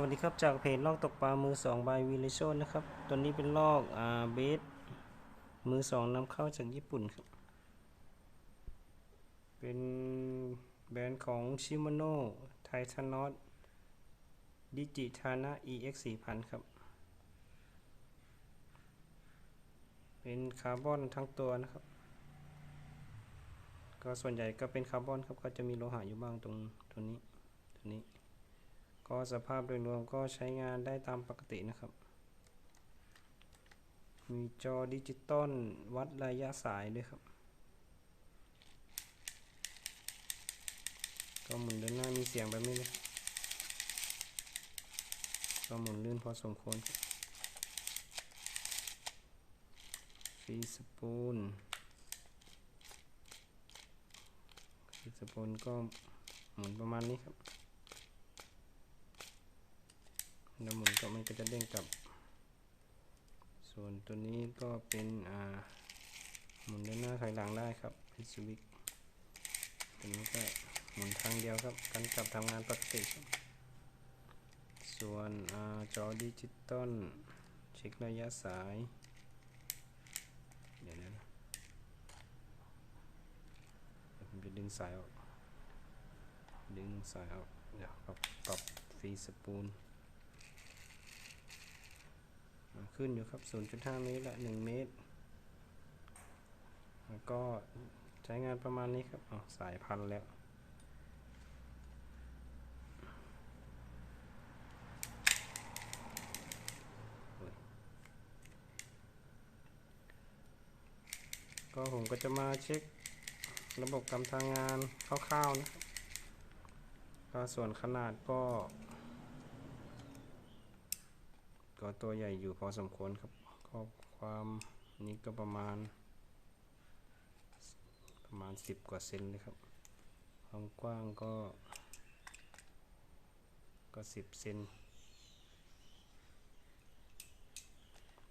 วัสดีครับจากเพจลอกตกปลามือสองบายวิเลโชนนะครับตัวนี้เป็นลอกอ่าเบสมือสองนำเข้าจากญี่ปุ่นครับ เป็นแบรนด์ของชิม a โนไททานอสดิจิทานะ EX 4000 ครับ เป็นคาร์บอนทั้งตัวนะครับ ก็ส่วนใหญ่ก็เป็นคาร์บอนครับ ก็จะมีโลหะอยู่บ้างตรงตัวนี้ตัวนี้ ก็สภาพโดยรวมก็ใช้งานได้ตามปกตินะครับ มีจอดิจิตอลวัดระยะสายด้วยครับ ก็หมุนเดินหน้ามีเสียงแบบนี้เลยก็หมุนลื่นพอสมควรฟีสปูนฟีสปูนก็หมุนประมาณนี้ครับ แล้วหมุนก็มันก็จะเด้งกลับ ส่วนตัวนี้ก็เป็นอ่าหมุนเดินหน้าถอยหลังได้ครับเป็นสวิตตัวนี้ก็หมุนทางเดียวครับกันกลับทำงานปกติส่วนอาจอดิจิตอลเช็คระยะสายเดี๋ยวนะเดี๋ยวผมจะดึงสายออกดึงสายออกเดี๋ยวปรับปรับฟีสปูล ขึ้นอยู่ครับ 0.5 เมตรละ 1 เมตร แล้วก็ใช้งานประมาณนี้ครับอ๋อสายพันแล้ว ก็ผมก็จะมาเช็คระบบการทำงานคร่าวๆนะครับก็ส่วนขนาดก็ ก็ตัวใหญ่อยู่พอสมควรครับก็ความนี้ก็ประมาณ ประมาณ 10 กว่าเซนเลยครับความกว้างก็ก็ 10 เซน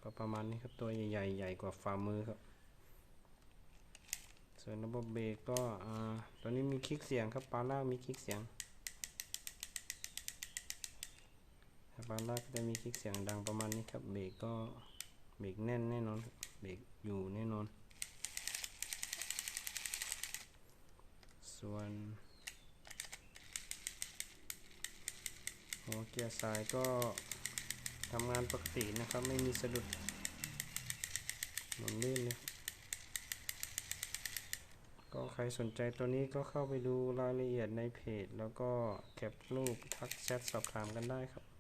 ก็ประมาณนี้ครับตัวใหญ่ๆใหญ่กว่าฝ่ามือครับ ส่วนระบบเบรกก็อ่าตัวนี้มีคลิกเสียงครับปาล่ามีคลิกเสียง บางลากก็จะมีคลิกเสียงดังประมาณนี้ครับ เบรกก็เบรกแน่นแน่นอน เบรกอยู่แน่นอน ส่วนหัวเกียร์สายก็ทำงานปกตินะครับ ไม่มีสะดุดหมุนลื่นเลยก็ใครสนใจตัวนี้ก็เข้าไปดูรายละเอียดในเพจ แล้วก็แคปรูปทักแชทสอบถามกันได้ครับ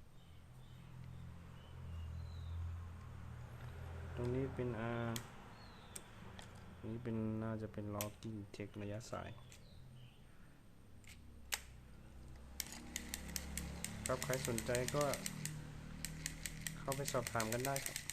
ตรงนี้เป็นอานี้เป็นน่าจะเป็นล็อที่เทคระยะสาย ครับใครสนใจก็เข้าไปสอบถามกันได้ครับ